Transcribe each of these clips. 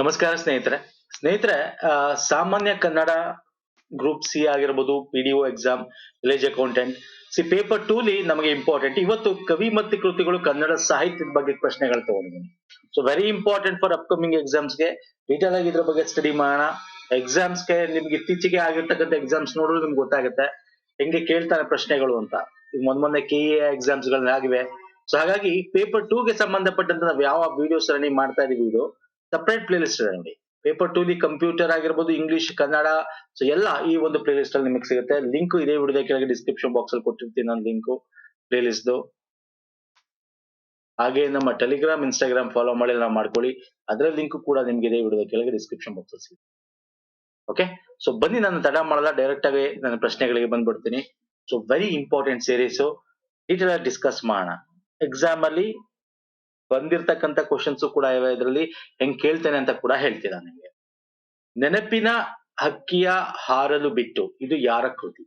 ನಮಸ್ಕಾರ ಸ್ನೇಹಿತರೆ. ಸ್ನೇಹಿತರೆ ಸಾಮಾನ್ಯ ಕನ್ನಡ ಗ್ರೂಪ್ ಸಿ ಆಗಿರ್ಬೋದು P D O exam village accountant C paper ಟೂಲಿ ನಮಗೆ ಇಂಪಾರ್ಟೆಂಟ್ ಇವತ್ತು ಕವಿ ಮತ್ತು ಕೃತಿಗಳು ಕನ್ನಡ ಸಾಹಿತ್ಯದ ಬಗ್ಗೆ ಪ್ರಶ್ನೆಗಳು ತಗೊಂಡಿದ್ದೀನಿ. So very important for upcoming ಎಕ್ಸಾಮ್ಸ್ಗೆ detail ಆಗಿ ಇದ್ರ ಬಗ್ಗೆ ಸ್ಟಡಿ ಮಾಡೋಣ. ಎಕ್ಸಾಮ್ಸ್ಗೆ ನಿಮ್ಗೆ ಇತ್ತೀಚೆಗೆ ಆಗಿರ್ತಕ್ಕಂಥ ಎಕ್ಸಾಮ್ಸ್ ನೋಡಿದ್ರೆ ನಿಮ್ಗೆ ಗೊತ್ತಾಗುತ್ತೆ. ಹೆಂಗೆ ಕೇಳ್ತಾರೆ ಪ್ರಶ್ನೆಗಳು ಅಂತ. ಮೊನ್ನೆ ಮೊನ್ನೆ ಕೆ ಎ ಎಕ್ಸಾಮ್ಸ್ ಗಳಾಗಿವೆ. ಸೊ ಹಾಗಾಗಿ ಪೇಪರ್ ಟೂಗೆ ಸಂಬಂಧಪಟ್ಟಂತ ನಾವು ಯಾವ ವಿಡಿಯೋ ಸರಣಿ ಮಾಡ್ತಾ ಇದೀವಿ ಇದು? ಸಪರೇಟ್ ಪ್ಲೇ ಲಿಸ್ಟ್ ಇದೆ ನೋಡಿ ಪೇಪರ್ ಟೂಲಿ ಕಂಪ್ಯೂಟರ್ ಆಗಿರ್ಬೋದು ಇಂಗ್ಲಿಷ್ ಕನ್ನಡ ಸೊ ಎಲ್ಲ ಈ ಒಂದು ಪ್ಲೇ ಲಿಸ್ಟ್ ಅಲ್ಲಿ ನಿಮಗೆ ಸಿಗುತ್ತೆ. ಲಿಂಕ್ ಇದೇ ವಿಡಿಯೋದ ಕೆಳಗೆ ಡಿಸ್ಕ್ರಿಪ್ಷನ್ ಬಾಕ್ಸ್ ಅಲ್ಲಿ ಕೊಟ್ಟಿರ್ತೀನಿ ನಾನು ಲಿಂಕ್ ಪ್ಲೇ ಲಿಸ್ಟ್ ಹಾಗೆ ನಮ್ಮ ಟೆಲಿಗ್ರಾಮ್ ಇನ್ಸ್ಟಾಗ್ರಾಮ್ ಫಾಲೋ ಮಾಡಿ ನಾವು ಮಾಡ್ಕೊಳ್ಳಿ. ಅದರ ಲಿಂಕ್ ಕೂಡ ನಿಮ್ಗೆ ಇದೇ ವಿಡಿಯೋದ ಕೆಳಗೆ ಡಿಸ್ಕ್ರಿಪ್ಷನ್ ಬಾಕ್ಸ್ ಅಲ್ಲಿ ಸಿಗುತ್ತೆ. ಓಕೆ ಸೊ ಬನ್ನಿ, ನಾನು ತಡ ಮಾಡಲ್ಲ ಡೈರೆಕ್ಟ್ ಆಗಿ ನನ್ನ ಪ್ರಶ್ನೆಗಳಿಗೆ ಬಂದ್ಬಿಡ್ತೀನಿ. So very important series detail ಆಗಿ ಡಿಸ್ಕಸ್ ಮಾಡೋಣ. ಎಕ್ಸಾಮ್ ಅಲ್ಲಿ ಬಂದಿರ್ತಕ್ಕಂಥ ಕ್ವಶನ್ಸ್ ಕೂಡ ಇವೆ. ಇದರಲ್ಲಿ ಹೆಂಗ್ ಕೇಳ್ತೇನೆ ಅಂತ ಕೂಡ ಹೇಳ್ತೀರಾ ನಿಮಗೆ? ನೆನಪಿನ ಹಕ್ಕಿಯ ಹಾರಲು ಬಿಟ್ಟು ಇದು ಯಾರ ಕೃತಿ?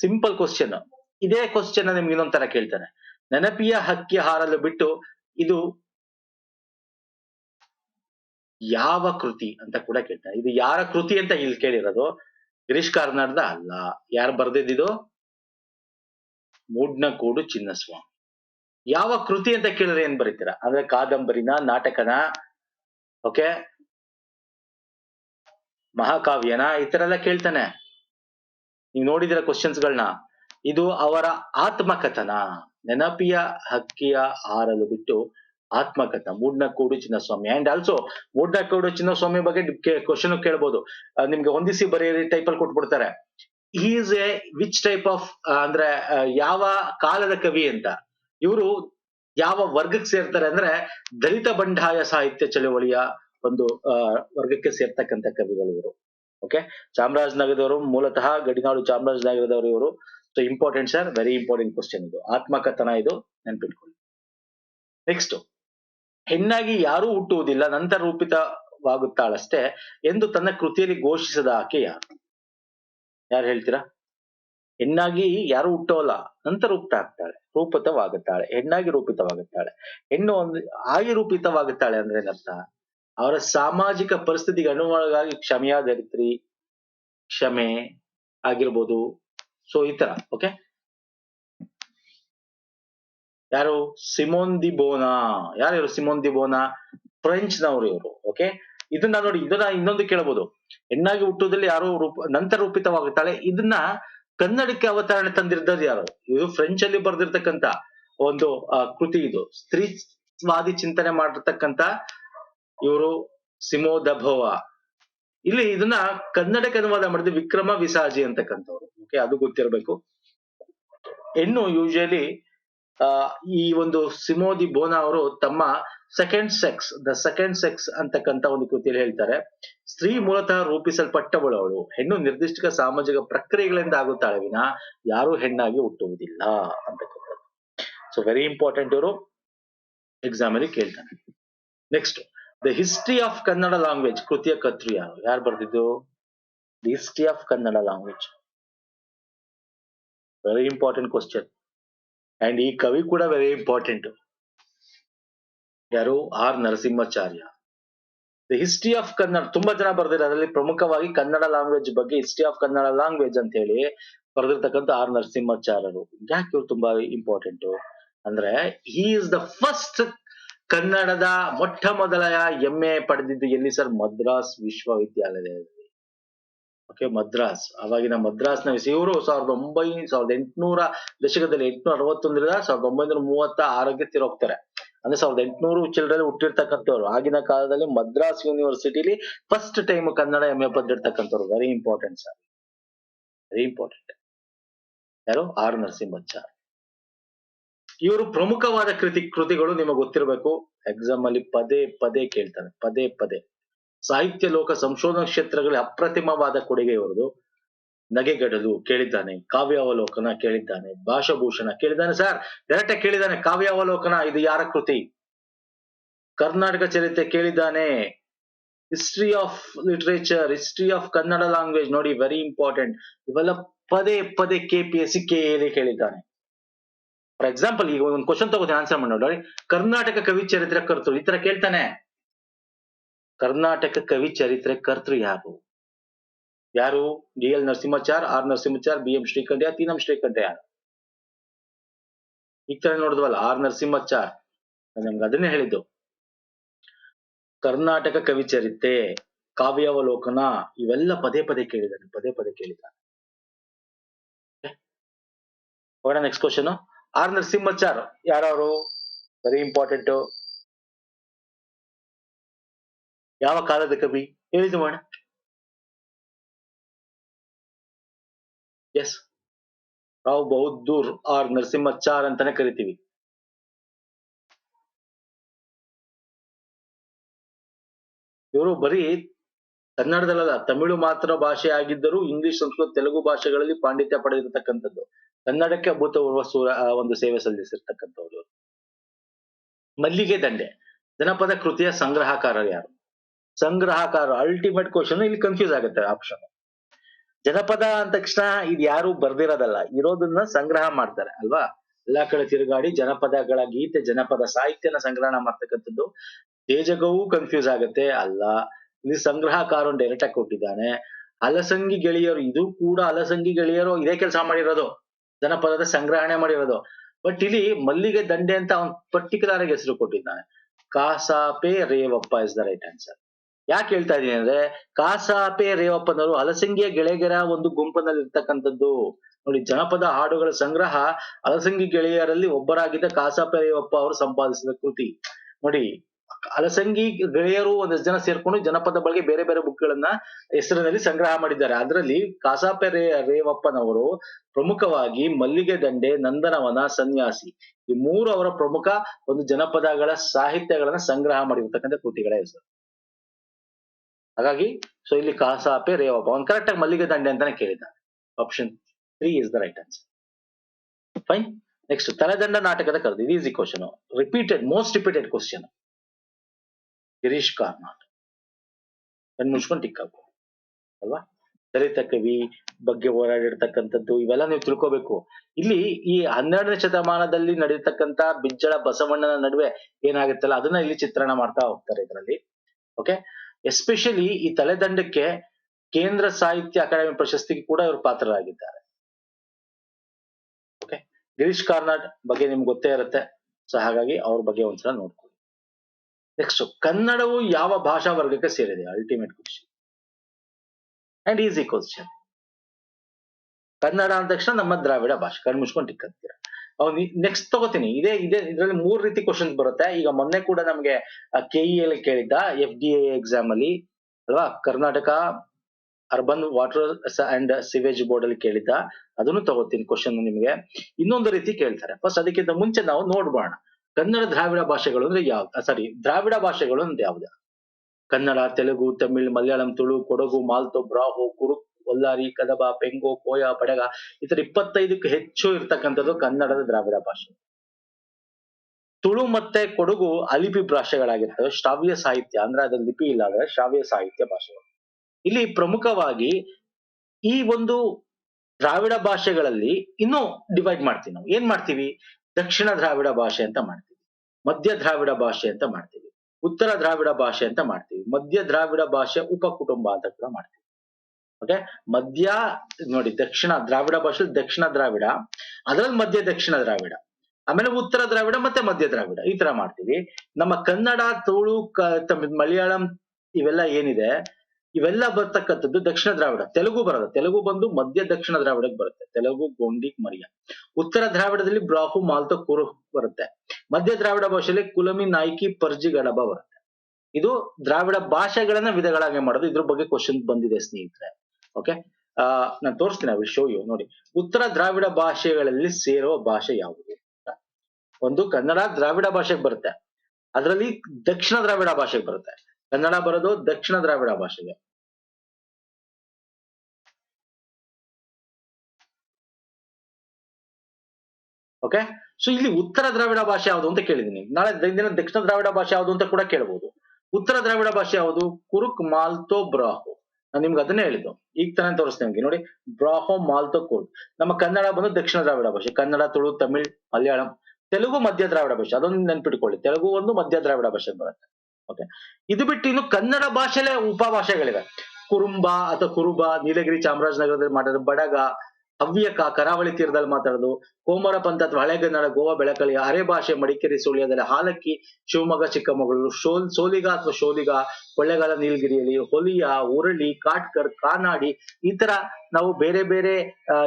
ಸಿಂಪಲ್ ಕ್ವಶನ್ ಇದೇ ಕ್ವಶನ್ ನಿಮ್ಗೆ ಇನ್ನೊಂದರ ಕೇಳ್ತಾನೆ. ನೆನಪಿಯ ಹಕ್ಕಿ ಹಾರಲು ಬಿಟ್ಟು ಇದು ಯಾವ ಕೃತಿ ಅಂತ ಕೂಡ ಕೇಳ್ತಾರೆ ಇದು ಯಾರ ಕೃತಿ ಅಂತ ಇಲ್ಲಿ ಕೇಳಿರೋದು? ಗಿರೀಶ್ ಕಾರ್ನಾಡ್ದ ಅಲ್ಲ. ಯಾರು ಬರ್ದಿದ್ದು ಮೂಡ್ನಕೋಡು ಚಿನ್ನಸ್ವಾಮಿ. ಯಾವ ಕೃತಿ ಅಂತ ಕೇಳಿದ್ರೆ ಏನ್ ಬರೀತೀರಾ? ಅಂದ್ರೆ ಕಾದಂಬರಿನ, ನಾಟಕನ ಓಕೆ ಮಹಾಕಾವ್ಯನ, ಈ ತರ ಎಲ್ಲ ಕೇಳ್ತಾನೆ. ನೀವು ನೋಡಿದಿರ ಕ್ವಶನ್ಸ್ ಗಳನ್ನ ಇದು ಅವರ ಆತ್ಮಕಥನ. ನೆನಪಿಯ ಹಕ್ಕಿಯ ಹಾರಲು ಬಿಟ್ಟು ಆತ್ಮಕಥನ. ಮೂಡ್ನಕೋಡು ಚಿನ್ನಸ್ವಾಮಿ. ಅಂಡ್ ಆಲ್ಸೋ ಮೂಡ್ನಕೋಡು ಚಿನ್ನಸ್ವಾಮಿ ಬಗ್ಗೆ ಕ್ವಶನ್ ಕೇಳ್ಬೋದು. ನಿಮ್ಗೆ ಹೊಂದಿಸಿ ಬರೆಯಿರಿ ಟೈಪ್ ಅಲ್ಲಿ ಕೊಟ್ಬಿಡ್ತಾರೆ. Is a which type of ಅಂದ್ರೆ ಯಾವ ಕಾಲದ ಕವಿ ಅಂತ? ಇವರು ಯಾವ ವರ್ಗಕ್ಕೆ ಸೇರ್ತಾರೆ ಅಂದ್ರೆ ದಲಿತ ಬಂಡಾಯ ಸಾಹಿತ್ಯ ಚಳುವಳಿಯ ಒಂದು ವರ್ಗಕ್ಕೆ ಸೇರ್ತಕ್ಕಂಥ ಕವಿಗಳು ಇವರು. ಓಕೆ ಚಾಮರಾಜನಗರದವರು ಮೂಲತಃ ಗಡಿನಾಡು ಚಾಮರಾಜನಗರದವರು ಇವರು. So important sir very important question ಇದು. ಆತ್ಮಕಥನ ಇದು ನೆನ್ಪಿಟ್ಕೊಳ್ಳಿ. ನೆಕ್ಸ್ಟ್ ಹೆಣ್ಣಾಗಿ ಯಾರೂ ಹುಟ್ಟುವುದಿಲ್ಲ, ನಂತರ ರೂಪಿತವಾಗುತ್ತಾಳಷ್ಟೇ ಎಂದು ತನ್ನ ಕೃತಿಯಲ್ಲಿ ಘೋಷಿಸಿದ ಆಕೆ ಯಾರು? ಯಾರು ಹೇಳ್ತೀರಾ? ಹೆಣ್ಣಾಗಿ ಯಾರು ಹುಟ್ಟೋಲ್ಲ. ನಂತರ ರೂಪ್ತ ಆಗ್ತಾಳೆ ರೂಪಿತವಾಗುತ್ತಾಳೆ. ಹೆಣ್ಣಾಗಿ ರೂಪಿತವಾಗುತ್ತಾಳೆ. ಹೆಣ್ಣು ಒಂದು ಆಗಿ ರೂಪಿತವಾಗುತ್ತಾಳೆ ಅಂದ್ರೆ ಏನರ್ಥ? ಅವರ ಸಾಮಾಜಿಕ ಪರಿಸ್ಥಿತಿಗೆ ಅನುಗುಣವಾಗಿ ಕ್ಷಮೆಯಾದರಿತ್ರಿ ಕ್ಷಮೆ ಆಗಿರ್ಬೋದು. ಸೊ ಈ ತರ ಓಕೆ ಯಾರು? Simone de Beauvoir. ಯಾರು ಇವರು? Simon de ಬೋನಾ? ಫ್ರೆಂಚ್ ನವರು ಇವರು ಓಕೆ ಇದನ್ನ ನೋಡಿ, ಇದನ್ನ ಇನ್ನೊಂದು ಕೇಳಬಹುದು ಹೆಣ್ಣಾಗಿ ಹುಟ್ಟುವುದಲ್ಲಿ ಯಾರು ರೂಪ, ನಂತರ ರೂಪಿತವಾಗುತ್ತಾಳೆ. ಇದನ್ನ ಕನ್ನಡಕ್ಕೆ ಅವತರಣೆ ತಂದಿರ್ದದ್ದು ಯಾರು? ಇದು ಫ್ರೆಂಚ್ ಅಲ್ಲಿ ಬರೆದಿರ್ತಕ್ಕಂತ ಒಂದು ಕೃತಿ ಇದು. ಸ್ತ್ರೀ ಸ್ವಾದಿ ಚಿಂತನೆ ಮಾಡಿರ್ತಕ್ಕಂತ ಇವರು ಸಿಮೋ ಭವ. ಇಲ್ಲಿ ಇದನ್ನ ಕನ್ನಡಕ್ಕೆ ಅನುವಾದ ಮಾಡಿದ ವಿಕ್ರಮ ವಿಸಾಜಿ ಅಂತಕ್ಕಂಥವ್ರು. ಓಕೆ ಅದು ಗೊತ್ತಿರಬೇಕು. ಹೆಣ್ಣು ಯೂಶಲಿ ಈ ಒಂದು ಸಿಮೋದಿ ಬೋನಾ ಅವರು ತಮ್ಮ second sex the second sex ಅಂತಕ್ಕಂತ ಒಂದು ಕೃತಿಯಲ್ಲಿ ಹೇಳ್ತಾರೆ. ಸ್ತ್ರೀ ಮೂಲತಃ ರೂಪಿಸಲ್ಪಟ್ಟವಳು ಅವಳು. ಹೆಣ್ಣು ನಿರ್ದಿಷ್ಟ ಸಾಮಾಜಿಕ ಪ್ರಕ್ರಿಯೆಗಳಿಂದ ಆಗುತ್ತಾಳೆ ವಿನ ಯಾರು ಹೆಣ್ಣಾಗಿ ಹುಟ್ಟುವುದಿಲ್ಲ ಅಂತಕ್ಕಂಥದ್ದು ಸೊ ವೆರಿ ಇಂಪಾರ್ಟೆಂಟ್ ಇವರು. ಎಕ್ಸಾಮ್ ಅಲ್ಲಿ ಕೇಳ್ತಾನೆ next the history of Kannada language ಕೃತಿಯ ಕರ್ತೃ ಯಾರು? ಯಾರು ಬರ್ದಿದ್ದು? The history of Kannada language very important question and ಈ ಕವಿ ಕೂಡ ವೆರಿ ಇಂಪಾರ್ಟೆಂಟ್ ಯಾರು? R Narasimhacharya. The history of Kannada ತುಂಬಾ ಜನ ಬರ್ದಿರ ಅದರಲ್ಲಿ ಪ್ರಮುಖವಾಗಿ ಕನ್ನಡ ಲ್ಯಾಂಗ್ವೇಜ್ ಬಗ್ಗೆ ಹಿಸ್ಟ್ರಿ ಆಫ್ ಕನ್ನಡ ಲ್ಯಾಂಗ್ವೇಜ್ ಅಂತ ಹೇಳಿ ಬರೆದಿರ್ತಕ್ಕಂಥ ಆರ್ ನರಸಿಂಹಾಚಾರ್ಯರು. ಯಾಕೆ ಇವ್ರು ತುಂಬಾ ಇಂಪಾರ್ಟೆಂಟ್ ಅಂದ್ರೆ ಹಿ ಇಸ್ ದ ಫಸ್ಟ್ ಕನ್ನಡದ ಮೊಟ್ಟ ಮೊದಲ ಎಂ ಎ ಪಡೆದಿದ್ದು ಎಲ್ಲಿ ಸರ್ ಮದ್ರಾಸ್ ವಿಶ್ವವಿದ್ಯಾಲಯದಲ್ಲಿ. ಓಕೆ ಮದ್ರಾಸ್. ಅವಾಗಿನ ಮದ್ರಾಸ್ನ ಇವರು ಸಾವಿರದ ಒಂಬೈನೂರ ಸಾವಿರದ ಎಂಟುನೂರ ದಶಕದಲ್ಲಿ ಎಂಟುನೂರ ಅರವತ್ತೊಂದರಿಂದ ಸಾವಿರದ ಒಂಬೈನೂರ ಮೂವತ್ತ ಆರಕ್ಕೆ ತಿರೋಗ್ತಾರೆ. ಅಂದ್ರೆ ಸಾವಿರದ ಎಂಟುನೂರು ಚಿಲ್ಡ್ರಲ್ಲಿ ಹುಟ್ಟಿರ್ತಕ್ಕಂಥವ್ರು. ಆಗಿನ ಕಾಲದಲ್ಲಿ Madras ಯೂನಿವರ್ಸಿಟಿಲಿ first time Kannada M A ಪದ್ದಿರ್ತಕ್ಕಂಥವ್ರು very important sir very important ಯಾರು? ಆರ್ ನರಸಿಂಹಚಾರ್ ಇವರು ಪ್ರಮುಖವಾದ ಕೃತಿ, ಕೃತಿಗಳು ನಿಮಗೆ ಗೊತ್ತಿರಬೇಕು. ಎಕ್ಸಾಮ್ ಅಲ್ಲಿ ಪದೇ ಪದೇ ಕೇಳ್ತಾರೆ. ಪದೇ ಪದೇ. ಸಾಹಿತ್ಯ, ಲೋಕ, ಸಂಶೋಧನಾ ಕ್ಷೇತ್ರಗಳಲ್ಲಿ ಅಪ್ರತಿಮವಾದ ಕೊಡುಗೆ ಇವರದು ನಗೆಗಡಲು ಕೇಳಿದ್ದಾನೆ, ಕಾವ್ಯಾವಲೋಕನ ಕೇಳಿದ್ದಾನೆ, ಭಾಷಾಭೂಷಣ ಕೇಳಿದ್ದಾನೆ. ಸರ್ ಆಗಿ ಕೇಳಿದ್ದಾನೆ, ಕಾವ್ಯಾವಲೋಕನ ಇದು ಯಾರ ಕೃತಿ? ಕರ್ನಾಟಕ ಚರಿತ್ರೆ ಕೇಳಿದ್ದಾನೆ. History of literature history of Kannada language ನೋಡಿ ವೆರಿ ಇಂಪಾರ್ಟೆಂಟ್ ಇವೆಲ್ಲ ಪದೇ ಪದೇ K P S C K ಎಲ್ಲಿ ಕೇಳಿದ್ದಾನೆ. ಫಾರ್ ಎಕ್ಸಾಂಪಲ್ ಈಗ ಒಂದು ಕ್ವಶನ್ ತಗೋತೀನಿ ಆನ್ಸರ್ ಮಾಡಿ ನೋಡಿ. ಕರ್ನಾಟಕ ಕವಿ ಚರಿತ್ರೆ ಕರ್ತರು ಈ ತರ ಕೇಳ್ತಾನೆ. ಕರ್ನಾಟಕ ಕವಿ ಚರಿತ್ರೆ ಕರ್ತೃ ಯಾರು? ಯಾರು? D L Narasimhachar, R Narasimhachar, B M Srikantaiah, T M Srikantaiah. ಯಾರು ಈಗ ತರ ನೋಡಿದ್ವಲ್ಲ, ಆರ್ ನರಸಿಂಹಾಚಾರ್. ನಮ್ಗೆ ಅದನ್ನೇ ಹೇಳಿದ್ದು. ಕರ್ನಾಟಕ ಕವಿ ಚರಿತ್ರೆ ಕಾವ್ಯಾವಲೋಕನ, ಇವೆಲ್ಲ ಪದೇ ಪದೇ ಕೇಳಿದ್ದಾನೆ, ಪದೇ ಪದೇ ಕೇಳಿದ್ದಾನೆ. ಹೋಗೋಣ ನೆಕ್ಸ್ಟ್ ಕ್ವಶನ್ ಆರ್ ನರಸಿಂಹಾಚಾರ್, ಯಾರವರು? ವೆರಿ ಇಂಪಾರ್ಟೆಂಟ್ ಯಾವ ಕಾಲದ ಕವಿ? ಹೇಳಿದ್ದು ಮಾಡ. ಎಸ್ ರಾವ್ ಬಹದ್ದೂರ್ ಆರ್ ನರಸಿಂಹಚಾರ್ ಅಂತಾನೆ ಕರಿತೀವಿ. ಇವರು ಬರೀ ಕನ್ನಡದಲ್ಲ ತಮಿಳು ಮಾತ್ರ ಭಾಷೆ ಆಗಿದ್ದರೂ ಇಂಗ್ಲಿಷ್, ಸಂಸ್ಕೃತ, ತೆಲುಗು ಭಾಷೆಗಳಲ್ಲಿ ಪಾಂಡಿತ್ಯ ಪಡೆದಿರತಕ್ಕಂಥದ್ದು. ಕನ್ನಡಕ್ಕೆ ಅಭೂತಪೂರ್ವ ಸೂರ ಒಂದು ಸೇವೆ ಸಲ್ಲಿಸಿರ್ತಕ್ಕಂಥವ್ರು. ಮಲ್ಲಿಗೆ ದಂಡೆ. ಜನಪದ ಕೃತಿಯ ಸಂಗ್ರಹಕಾರರು ಯಾರು? ಸಂಗ್ರಹಕಾರ ಅಲ್ಟಿಮೇಟ್ ಕ್ವಶನ್ ಇಲ್ಲಿ ಕನ್ಫ್ಯೂಸ್ ಆಗುತ್ತೆ ಆಪ್ಷನ್ ಜನಪದ ಅಂದ ತಕ್ಷಣ ಇದು ಯಾರು ಬರ್ದಿರೋದಲ್ಲ. ಇರೋದನ್ನ ಸಂಗ್ರಹ ಮಾಡ್ತಾರೆ, ಅಲ್ವಾ? ಎಲ್ಲಾ ಕಡೆ ತಿರುಗಾಡಿ ಜನಪದಗಳ ಗೀತೆ, ಜನಪದ ಸಾಹಿತ್ಯನ ಸಂಗ್ರಹಣ ಮಾಡ್ತಕ್ಕಂಥದ್ದು ತೇಜಗವೂ ಕನ್ಫ್ಯೂಸ್ ಆಗುತ್ತೆ. ಅಲ್ಲ, ಇಲ್ಲಿ ಸಂಗ್ರಹಕಾರ ಡೈರೆಕ್ಟ್ ಆಗಿ ಕೊಟ್ಟಿದ್ದಾನೆ. ಅಲಸಂಗಿ ಗೆಳೆಯರು, ಇದು ಕೂಡ ಅಲಸಂಗಿ ಗೆಳೆಯರು ಇದೇ ಕೆಲಸ ಮಾಡಿರೋದು. ಜನಪದದ ಸಂಗ್ರಹಣೆ ಮಾಡಿರೋದು. ಬಟ್ ಇಲ್ಲಿ ಮಲ್ಲಿಗೆ ದಂಡೆ ಅಂತ ಅವ್ನ್ ಪರ್ಟಿಕ್ಯುಲರ್ ಆಗಿ ಹೆಸರು ಕೊಟ್ಟಿದ್ದಾನೆ. ಕಾಸಾಪೆ Revappa is the right answer ಯಾಕೆ ಹೇಳ್ತಾ ಇದೀನಿ ಅಂದ್ರೆ ಕಾಸಾಪೆ ರೇವಪ್ಪನವರು ಅಲಸಂಗಿಯ ಗೆಳೆಯರ ಒಂದು ಗುಂಪಿನಲ್ಲಿ ಇರ್ತಕ್ಕಂಥದ್ದು ನೋಡಿ, ಜನಪದ ಹಾಡುಗಳ ಸಂಗ್ರಹ ಅಲಸಂಗಿ ಗೆಳೆಯರಲ್ಲಿ ಒಬ್ಬರಾಗಿದ್ದ ಕಾಸಾಪೆ ರೇವಪ್ಪ ಅವರು ಸಂಪಾದಿಸಿದ ಕೃತಿ. ನೋಡಿ ಅಲಸಂಗಿ ಗೆಳೆಯರು ಒಂದಷ್ಟು ಜನ ಸೇರ್ಕೊಂಡು ಜನಪದ ಬಗ್ಗೆ ಬೇರೆ ಬೇರೆ ಬುಕ್ಗಳನ್ನ ಹೆಸರಿನಲ್ಲಿ ಸಂಗ್ರಹ ಮಾಡಿದ್ದಾರೆ. ಅದರಲ್ಲಿ ಕಾಸಾಪೆ ರೇ, ರೇವಪ್ಪನವರು ಪ್ರಮುಖವಾಗಿ ಮಲ್ಲಿಗೆ ದಂಡೆ, ನಂದನವನ, ಸನ್ಯಾಸಿ ಈ ಮೂರು ಅವರ ಪ್ರಮುಖ ಒಂದು ಜನಪದಗಳ ಸಾಹಿತ್ಯಗಳನ್ನ ಸಂಗ್ರಹ ಮಾಡಿರ್ತಕ್ಕಂಥ ಕೃತಿಗಳ ಹೆಸರು. ಹಾಗಾಗಿ ಸೊ ಇಲ್ಲಿ ಕಾಸಾಪೆ, ರೇವಪ್ಪ, ಅವ್ನು ಕರೆಕ್ಟ್ ಆಗಿ ಮಲ್ಲಿಗೆ ದಂಡೆ ಅಂತಾನೆ ಕೇಳಿದಾರೆ option three is the right answer fine next Taledanda ನಾಟಕದ ಕರೆದು, ಇದು easy question repeated most repeated question Girish Karnad. ಕಣ್ಣು ಮುಚ್ಕೊಂಡು ಟಿಕ್ ಹಾಕು. ಅಲ್ವಾ? ದಲಿತ ಕವಿ, ಬಗ್ಗೆ ಹೋರಾಡಿರ್ತಕ್ಕಂಥದ್ದು, ಇವೆಲ್ಲ ನೀವು ತಿಳ್ಕೋಬೇಕು. ಇಲ್ಲಿ ಈ ಹನ್ನೆರಡನೇ ಶತಮಾನದಲ್ಲಿ ನಡೆಯತಕ್ಕಂತ ಬಿಜ್ಜಳ ಬಸವಣ್ಣನ ನಡುವೆ ಏನಾಗುತ್ತಲ್ಲ, ಅದನ್ನ ಇಲ್ಲಿ ಚಿತ್ರಣ ಮಾಡ್ತಾ ಹೋಗ್ತಾರೆ ಇದರಲ್ಲಿ. ಓಕೆ ಎಸ್ಪೆಷಲಿ ಈ ತಲೆದಂಡಕ್ಕೆ ಕೇಂದ್ರ ಸಾಹಿತ್ಯ ಅಕಾಡೆಮಿ ಪ್ರಶಸ್ತಿಗೆ ಕೂಡ ಇವರು ಪಾತ್ರರಾಗಿದ್ದಾರೆ. ಓಕೆ ಗಿರೀಶ್ ಕಾರ್ನಾಡ್ ಬಗ್ಗೆ ನಿಮ್ಗೆ ಗೊತ್ತೇ ಇರುತ್ತೆ. ಸೊ ಹಾಗಾಗಿ ಅವ್ರ ಬಗ್ಗೆ ಒಂದ್ಸಲ ನೋಡ್ಕೊಳ್ಳಿ. ನೆಕ್ಸ್ಟ್ ಕನ್ನಡವು ಯಾವ ಭಾಷಾ ವರ್ಗಕ್ಕೆ ಸೇರಿದೆ? Ultimate question and easy question Kannada ಅಂದ ತಕ್ಷಣ ನಮ್ಮ ದ್ರಾವಿಡ ಭಾಷೆ. ಕಣ್ಮುಚ್ಕೊಂಡು ಟಿಕ್ಕಂತೀರ ಅವ್ನು ನೆಕ್ಸ್ಟ್ ತಗೋತೀನಿ. ಇದೇ ಇದೇ, ಇದರಲ್ಲಿ ಮೂರ್ ರೀತಿ ಕ್ವಶನ್ಸ್ ಬರುತ್ತೆ. ಈಗ ಮೊನ್ನೆ ಕೂಡ ನಮ್ಗೆ ಕೆ ಇ ಅಲ್ಲಿ ಕೇಳಿದ್ದ ಎಫ್ ಡಿ ಎ ಎಕ್ಸಾಮ್ ಅಲ್ಲಿ, ಅಲ್ವಾ? Karnataka urban water and sewage board ಅಲ್ಲಿ ಕೇಳಿದ್ದ. ಅದನ್ನು ತಗೋತೀನಿ ಕ್ವಶನ್ ನಿಮಗೆ. ಇನ್ನೊಂದು ರೀತಿ ಕೇಳ್ತಾರೆ. ಫಸ್ಟ್ ಅದಕ್ಕಿಂತ ಮುಂಚೆ ನಾವು ನೋಡ್ಬೋಣ ಕನ್ನಡ ದ್ರಾವಿಡ ಭಾಷೆಗಳು ಅಂದ್ರೆ ಯಾವ್ದು? ಸಾರಿ ದ್ರಾವಿಡ ಭಾಷೆಗಳು ಅಂದ್ರೆ ಯಾವ್ದು? ಕನ್ನಡ, ತೆಲುಗು, ತಮಿಳ್, ಮಲಯಾಳಂ, ತುಳು, ಕೊಡಗು, ಮಾಲ್ತೋ ಬ್ರಾಹು ಕುರುಕ್ ಒಲ್ಲಾರಿ ಕದಬ ಪೆಂಗೋ ಕೋಯ ಪಡಗ ಈ ತರ ಇಪ್ಪತ್ತೈದಕ್ಕೂ ಹೆಚ್ಚು ಇರ್ತಕ್ಕಂಥದ್ದು ಕನ್ನಡದ ದ್ರಾವಿಡ ಭಾಷೆ. ತುಳು ಮತ್ತೆ ಕೊಡಗು ಅಲಿಪಿ ಭಾಷೆಗಳಾಗಿರ್ತವೆ. ಶ್ರಾವ್ಯ ಸಾಹಿತ್ಯ. ಅಂದ್ರೆ ಅದ್ರ ಲಿಪಿ ಇಲ್ಲ, ಅಂದ್ರೆ ಶ್ರಾವ್ಯ ಸಾಹಿತ್ಯ ಭಾಷೆಗಳು ಇಲ್ಲಿ ಪ್ರಮುಖವಾಗಿ ಈ ಒಂದು ದ್ರಾವಿಡ ಭಾಷೆಗಳಲ್ಲಿ ಇನ್ನೂ ಡಿವೈಡ್ ಮಾಡ್ತೀವಿ ನಾವು. ಏನ್ ಮಾಡ್ತೀವಿ? ದಕ್ಷಿಣ ದ್ರಾವಿಡ ಭಾಷೆ ಅಂತ ಮಾಡ್ತೀವಿ. ಮಧ್ಯ ದ್ರಾವಿಡ ಭಾಷೆ ಅಂತ ಮಾಡ್ತೀವಿ. ಉತ್ತರ ದ್ರಾವಿಡ ಭಾಷೆ ಅಂತ ಮಾಡ್ತೀವಿ. ಮಧ್ಯ ದ್ರಾವಿಡ ಭಾಷೆ ಉಪಕುಟುಂಬ ಅಂತ ಕೂಡ ಮಾಡ್ತೀವಿ. ಓಕೆ ಮಧ್ಯ, ನೋಡಿ, ದಕ್ಷಿಣ ದ್ರಾವಿಡ ಭಾಷೆ ದಕ್ಷಿಣ ದ್ರಾವಿಡ ಅದರಲ್ಲಿ ಮಧ್ಯ, ದಕ್ಷಿಣ ದ್ರಾವಿಡ. ಆಮೇಲೆ ಉತ್ತರ ದ್ರಾವಿಡ ಮತ್ತೆ ಮಧ್ಯ ದ್ರಾವಿಡ, ಈ ತರ ಮಾಡ್ತೀವಿ. ನಮ್ಮ ಕನ್ನಡ, ತುಳು ಮಲಯಾಳಂ ಇವೆಲ್ಲ ಏನಿದೆ? ಇವೆಲ್ಲ ಬರ್ತಕ್ಕಂಥದ್ದು ದಕ್ಷಿಣ ದ್ರಾವಿಡ. ತೆಲುಗು ಬರೋದು ತೆಲುಗು ಬಂದು ಮಧ್ಯ, ದಕ್ಷಿಣ ದ್ರಾವಿಡಕ್ಕೆ ಬರುತ್ತೆ. ತೆಲುಗು, ಗೊಂಡಿ, ಮರಿಯ. ಉತ್ತರ ದ್ರಾವಿಡದಲ್ಲಿ ಬ್ರಾಹು ಮಾಲ್ತ, ಕುರು ಬರುತ್ತೆ. ಮಧ್ಯ ದ್ರಾವಿಡ ಭಾಷೆಯಲ್ಲಿ ಕುಲಮಿ, ನಾಯ್ಕಿ, ಪರ್ಜಿ, ಗಡಬ ಬರುತ್ತೆ. ಇದು ದ್ರಾವಿಡ ಭಾಷೆಗಳನ್ನ ವಿಧಗಳಾಗಿ ಮಾಡೋದು. ಇದ್ರ ಬಗ್ಗೆ ಕ್ವಶನ್ ಬಂದಿದೆ ಸ್ನೇಹಿತರೆ. ಓಕೆ ನಾನು ತೋರಿಸ್ತೀನಿ ಐ ವಿಲ್ ಶೋ ಯು ನೋಡಿ. ಉತ್ತರ ದ್ರಾವಿಡ ಭಾಷೆಗಳಲ್ಲಿ ಸೇರುವ ಭಾಷೆ ಯಾವುದು? ಒಂದು ಕನ್ನಡ ದ್ರಾವಿಡ ಭಾಷೆಗೆ ಬರುತ್ತೆ. ಅದರಲ್ಲಿ ದಕ್ಷಿಣ ದ್ರಾವಿಡ ಭಾಷೆಗೆ ಬರುತ್ತೆ. ಕನ್ನಡ ಬರೋದು ದಕ್ಷಿಣ ದ್ರಾವಿಡ ಭಾಷೆಗೆ. ಓಕೆ ಸೊ ಇಲ್ಲಿ ಉತ್ತರ ದ್ರಾವಿಡ ಭಾಷೆ ಯಾವುದು ಅಂತ ಕೇಳಿದೀನಿ ನಾಳೆ ದಿನ ದಕ್ಷಿಣ ದ್ರಾವಿಡ ಭಾಷೆ ಯಾವುದು ಅಂತ ಕೂಡ ಕೇಳಬಹುದು ಉತ್ತರ ದ್ರಾವಿಡ ಭಾಷೆ ಯಾವುದು? ಕುರುಕ್ ಮಾಲ್ತೋ ಬ್ರಾಹು. ನಾನು ನಿಮ್ಗೆ ಅದನ್ನೇ ಹೇಳಿದ್ದು. ಈಗ ತಾನೇ ತೋರಿಸ್ತೇನೆ ನಿಮಗೆ. ನೋಡಿ ಬ್ರಾಹೋ ಮಾಲ್ತೋ ಕೋಡ್. ನಮ್ಮ ಕನ್ನಡ ಬಂದು ದಕ್ಷಿಣ ದ್ರಾವಿಡ ಭಾಷೆ. ಕನ್ನಡ, ತುಳು, ತಮಿಳ್, ಮಲಯಾಳಂ, ತೆಲುಗು, ಮಧ್ಯ ದ್ರಾವಿಡ ಭಾಷೆ. ಅದೊಂದು ನೆನ್ಪಿಟ್ಕೊಳ್ಳಿ. ತೆಲುಗು ಒಂದು, ಮಧ್ಯ ದ್ರಾವಿಡ ಭಾಷೆ ಬರುತ್ತೆ. ಓಕೆ? ಇದು ಬಿಟ್ಟು ಇನ್ನು ಕನ್ನಡ ಭಾಷೆಲೆ ಉಪಭಾಷೆಗಳಿವೆ. ಕುರುಂಬ ಅಥವಾ ಕುರುಬ, ನೀಲಗಿರಿ ಚಾಮರಾಜನಗರದಲ್ಲಿ ಮಾಡಿದ್ರೆ ಬಡಗ ಹವ್ಯಕ ಕರಾವಳಿ ತೀರದಲ್ಲಿ ಮಾತಾಡೋದು. ಕೋಮರ ಪಂಥ ಅಥವಾ ಹಳೆಗನ್ನಡ ಗೋವಾ ಬೆಳಕಳಿ ಅರೆ ಭಾಷೆ ಮಡಿಕೇರಿ ಸುಳ್ಯದಲ್ಲಿ ಹಾಲಕ್ಕಿ, ಶಿವಮೊಗ್ಗ, ಚಿಕ್ಕಮಗಳೂರು, ಶೋಲ್ ಸೋಲಿಗ ಅಥವಾ ಶೋಲಿಗ, ಕೊಳ್ಳೆಗಾಲ, ನೀಲಗಿರಿಯಲ್ಲಿ ಹೊಲಿಯ, ಉರಳಿ, ಕಾಟ್ಕರ್, ಕಾನಾಡಿ ಈ ತರ ನಾವು ಬೇರೆ ಬೇರೆ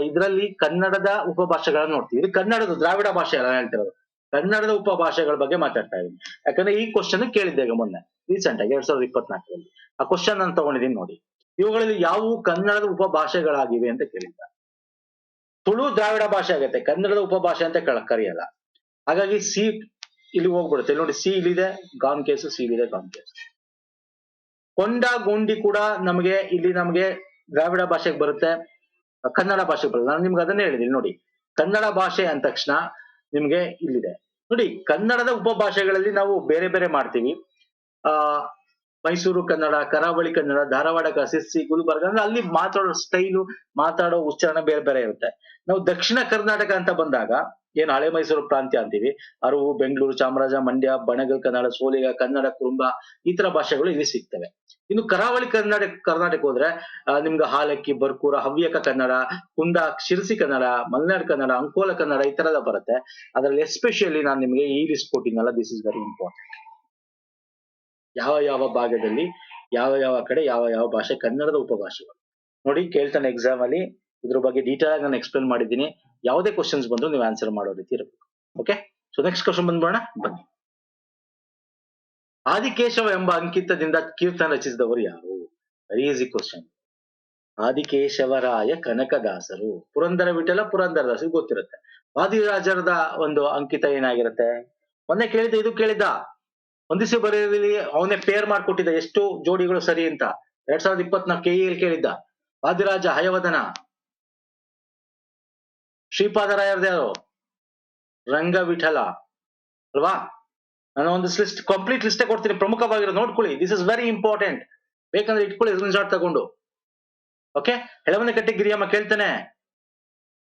ಇದರಲ್ಲಿ ಕನ್ನಡದ ಉಪಭಾಷೆಗಳನ್ನ ನೋಡ್ತೀವಿ. ಇದು ಕನ್ನಡದ ದ್ರಾವಿಡ ಭಾಷೆ ಅಲ್ಲ ಹೇಳ್ತಿರೋದು. ಕನ್ನಡದ ಉಪಭಾಷೆಗಳ ಬಗ್ಗೆ ಮಾತಾಡ್ತಾ ಇದ್ದೀನಿ. ಯಾಕಂದ್ರೆ ಈ ಕ್ವಶನ್ ಕೇಳಿದ್ದೆ ಈಗ ಮೊನ್ನೆ ರೀಸೆಂಟ್ ಆಗಿ, ಎರಡ್ ಸಾವಿರದ ಇಪ್ಪತ್ನಾಲ್ಕರಲ್ಲಿ. ಆ ಕ್ವಶನ್ ನಾನು ತಗೊಂಡಿದ್ದೀನಿ ನೋಡಿ. ಇವುಗಳಲ್ಲಿ ಯಾವುವು ಕನ್ನಡದ ಉಪಭಾಷೆಗಳಾಗಿವೆ ಅಂತ ಕೇಳಿದ್ದ? ತುಳು ದ್ರಾವಿಡ ಭಾಷೆ ಆಗುತ್ತೆ. ಕನ್ನಡದ ಉಪಭಾಷೆ ಅಂತ ಕರೆಯಲ್ಲ. ಹಾಗಾಗಿ ಸಿ ಇಲ್ಲಿ ಹೋಗ್ಬಿಡುತ್ತೆ. ನೋಡಿ, ಸಿ ಇಲ್ಲಿದೆ, ಗಾಮ್ ಕೇಸು, ಸಿ ಇಲ್ಲಿದೆ, ಗಾಮ್ ಕೇಸು. ಕೊಂಡ ಗೊಂಡಿ ಕೂಡ ನಮಗೆ ಇಲ್ಲಿ ನಮಗೆ ದ್ರಾವಿಡ ಭಾಷೆಗೆ ಬರುತ್ತೆ. ಕನ್ನಡ ಭಾಷೆಗೆ ಬರುತ್ತೆ. ನಾನು ನಿಮ್ಗೆ ಅದನ್ನೇ ಹೇಳಿದ್ದೀನಿ. ನೋಡಿ, ಕನ್ನಡ ಭಾಷೆ ಅಂದ ತಕ್ಷಣ ನಿಮ್ಗೆ ಇಲ್ಲಿದೆ. ನೋಡಿ, ಕನ್ನಡದ ಉಪಭಾಷೆಗಳಲ್ಲಿ ನಾವು ಬೇರೆ ಬೇರೆ ಮಾಡ್ತೀವಿ. ಆ ಮೈಸೂರು ಕನ್ನಡ, ಕರಾವಳಿ ಕನ್ನಡ, ಧಾರವಾಡ ಕಸಿಸಿ ಗುಲ್ಬರ್ಗ ಅಂದ್ರೆ ಅಲ್ಲಿ ಮಾತಾಡೋ ಸ್ಟೈಲು ಮಾತಾಡೋ ಉಚ್ಚಾರಣೆ ಬೇರೆ ಬೇರೆ ಇರುತ್ತೆ. ನಾವು ದಕ್ಷಿಣ ಕರ್ನಾಟಕ ಅಂತ ಬಂದಾಗ, ಏನು ಹಳೆ ಮೈಸೂರು ಪ್ರಾಂತ್ಯ ಅಂತೀವಿ ಅರವು ಬೆಂಗಳೂರು, ಚಾಮರಾಜ, ಮಂಡ್ಯ, ಬಣಗಲ್, ಕನ್ನಡ, ಸೋಲಿಗ, ಕನ್ನಡ, ಕುರುಂಬ, ಈ ತರ ಭಾಷೆಗಳು ಇಲ್ಲಿ ಸಿಗ್ತವೆ. ಇನ್ನು ಕರಾವಳಿ ಕರ್ನಾಟಕ ಕರ್ನಾಟಕ ಹೋದ್ರೆ ನಿಮ್ಗೆ ಹಾಲಕ್ಕಿ ಬರ್ಕೂರ ಹವ್ಯಕ ಕನ್ನಡ, ಕುಂದ, ಶಿರಸಿ ಕನ್ನಡ, ಮಲೆನಾಡು ಕನ್ನಡ, ಅಂಕೋಲ ಕನ್ನಡ ಈ ತರದ ಬರುತ್ತೆ. ಅದರಲ್ಲಿ ಎಸ್ಪೆಷಲಿ ನಾನು ನಿಮಗೆ ಈ ಲಿಸ್ಟ್ ಕೊಟ್ಟಿನಲ್ಲ ದಿಸ್ ಇಸ್ ವೆರಿ ಇಂಪಾರ್ಟೆಂಟ್ ಯಾವ ಯಾವ ಭಾಗದಲ್ಲಿ ಯಾವ ಯಾವ ಕಡೆ ಯಾವ ಯಾವ ಭಾಷೆ ಕನ್ನಡದ ಉಪಭಾಷೆಗಳು. ನೋಡಿ ಕೇಳ್ತಾನೆ ಎಕ್ಸಾಮ್ ಅಲ್ಲಿ, ಇದ್ರ ಬಗ್ಗೆ ಡೀಟೇಲ್ ಆಗಿ ನಾನು ಎಕ್ಸ್ಪ್ಲೇನ್ ಮಾಡಿದ್ದೀನಿ. ಯಾವುದೇ ಕ್ವಶನ್ಸ್ ಬಂದ್ರು ನೀವು ಆನ್ಸರ್ ಮಾಡೋ ರೀತಿ ಇರಬೇಕು. ಓಕೆ ಸೊ ನೆಕ್ಸ್ಟ್ ಕ್ವಶನ್ ಬಂದ್ಬೋಣ ಬನ್ನಿ. ಆದಿಕೇಶವ ಎಂಬ ಅಂಕಿತದಿಂದ ಕೀರ್ತನ ರಚಿಸಿದವರು ಯಾರು? ವೆರಿ ಈಸಿ ಕ್ವಶನ್ ಆದಿಕೇಶವರಾಯ ಕನಕದಾಸರು. ಪುರಂದರ ವಿಠಲ ಪುರಂದರದಾಸರು ಗೊತ್ತಿರುತ್ತೆ. ವಾದಿರಾಜರದ ಒಂದು ಅಂಕಿತ ಏನಾಗಿರುತ್ತೆ? ಮೊನ್ನೆ ಕೇಳಿದ್ದ, ಇದು ಕೇಳಿದ್ದ. ಒಂದಿಸಿ ಬರೆಯಲ್ಲಿ ಅವನೇ ಪೇರ್ ಮಾಡ್ಕೊಟ್ಟಿದ್ದ ಎಷ್ಟು ಜೋಡಿಗಳು ಸರಿ ಅಂತ. ಎರಡ್ ಸಾವಿರದ ಇಪ್ಪತ್ನಾಲ್ಕು ಕೆ ಕೇಳಿದ್ದ. ವಾದಿರಾಜ ಹಯವದನ. ಶ್ರೀಪಾದರಾಯರ್ದ್ಯಾರು ರಂಗ ವಿಠಲ ಅಲ್ವಾ? ನಾನು ಒಂದು ಲಿಸ್ಟ್ ಕಂಪ್ಲೀಟ್ ಲಿಸ್ಟೇ ಕೊಡ್ತೀನಿ. ಪ್ರಮುಖವಾಗಿರೋ ನೋಡ್ಕೊಳ್ಳಿ. ದಿಸ್ ಇಸ್ ವೆರಿ ಇಂಪಾರ್ಟೆಂಟ್ ಬೇಕಂದ್ರೆ ಇಟ್ಕೊಳ್ಳಿ ಸ್ಕ್ರೀನ್ ಶಾಟ್ ತಗೊಂಡು. ಓಕೆ ಹೆಳವನೆ ಕಟ್ಟಿ ಗಿರಿಯಮ್ಮ ಕೇಳ್ತಾನೆ.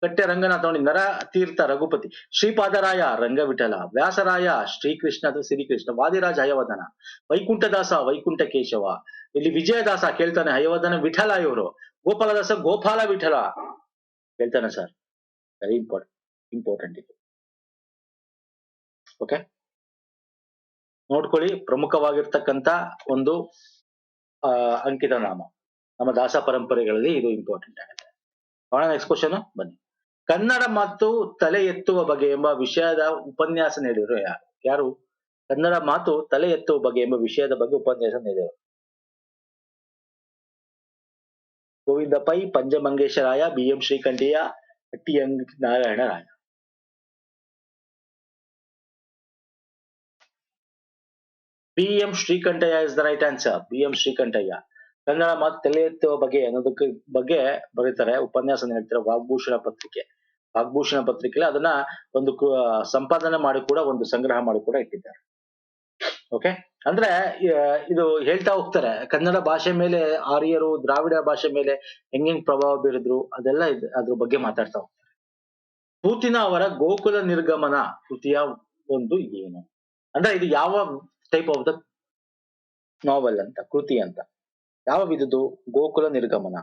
ಕಟ್ಟೆ ರಂಗನಾಥ ನರ ತೀರ್ಥ ರಘುಪತಿ. ಶ್ರೀಪಾದರಾಯ ರಂಗವಿಠಲ, ವ್ಯಾಸರಾಯ ಶ್ರೀಕೃಷ್ಣ ಅಥವಾ ಶ್ರೀಕೃಷ್ಣ ವಾದಿರಾಜ ಹಯವದನ, ವೈಕುಂಠದಾಸ ವೈಕುಂಠ ಕೇಶವ ಇಲ್ಲಿ ವಿಜಯದಾಸ ಕೇಳ್ತಾನೆ, ಹಯವದನ ವಿಠಲ ಇವರು. ಗೋಪಾಲದಾಸ ಗೋಪಾಲ ವಿಠಲ. ಹೇಳ್ತಾನೆ ಸರ್ ವೆರಿ ಇಂಪಾರ್ಟೆಂಟ್ ಇಂಪಾರ್ಟೆಂಟ್ ಇದು. ಓಕೆ ನೋಡ್ಕೊಳ್ಳಿ ಪ್ರಮುಖವಾಗಿರ್ತಕ್ಕಂತ ಒಂದು ಅಂಕಿತ ನಾಮ. ನಮ್ಮ ದಾಸ ಪರಂಪರೆಗಳಲ್ಲಿ ಇದು ಇಂಪಾರ್ಟೆಂಟ್ ಆಗುತ್ತೆ. ನೆಕ್ಸ್ಟ್ ಕ್ವಶನ್ ಬನ್ನಿ. ಕನ್ನಡ ಮತ್ತು ತಲೆ ಎತ್ತುವ ಬಗೆ ಎಂಬ ವಿಷಯದ ಉಪನ್ಯಾಸ ನೀಡಿದ್ರು ಯಾರು? ಯಾರು? ಕನ್ನಡ ಮಾತು ತಲೆ ಎತ್ತುವ ಬಗೆ ಎಂಬ ವಿಷಯದ ಬಗ್ಗೆ ಉಪನ್ಯಾಸ ನೀಡಿದರು. Govinda Pai Panjemangesharaya B M Srikantaiah, T M Narayana Raya. B M Srikantaiah is the right answer. B M Srikantaiah. Kannada ಮಾತು ತಲೆ ಎತ್ತುವ ಬಗ್ಗೆ ಅನ್ನೋದಕ್ಕೆ ಬಗ್ಗೆ ಬರೀತಾರೆ, ಉಪನ್ಯಾಸ ನೀಡ್ತಾರೆ ವಾಗ್ಭೂಷಣ ಪತ್ರಿಕೆ. ವಾಗ್ಭೂಷಣ ಪತ್ರಿಕೆಯಲ್ಲಿ ಅದನ್ನ ಒಂದು ಸಂಪಾದನೆ ಮಾಡಿ ಕೂಡ ಒಂದು ಸಂಗ್ರಹ ಮಾಡಿ ಕೂಡ ಇಟ್ಟಿದ್ದಾರೆ. ಓಕೆ ಅಂದ್ರೆ ಇದು ಹೇಳ್ತಾ ಹೋಗ್ತಾರೆ, ಕನ್ನಡ ಭಾಷೆ ಮೇಲೆ, ಆರ್ಯರು ದ್ರಾವಿಡ ಭಾಷೆ ಮೇಲೆ ಹೆಂಗೆಂಗ್ ಪ್ರಭಾವ ಬೀರಿದ್ರು, ಅದೆಲ್ಲ ಅದ್ರ ಬಗ್ಗೆ ಮಾತಾಡ್ತಾ ಹೋಗ್ತಾರೆ. ಪೂತಿನ ಅವರ ಗೋಕುಲ ನಿರ್ಗಮನ ಕೃತಿಯ ಒಂದು ಏನು? ಅಂದ್ರೆ ಇದು ಯಾವ ಟೈಪ್ ಆಫ್ ದ ನಾವೆಲ್ ಅಂತ, ಕೃತಿ ಅಂತ? ಯಾವ ವಿಧದ್ದು ಗೋಕುಲ ನಿರ್ಗಮನ.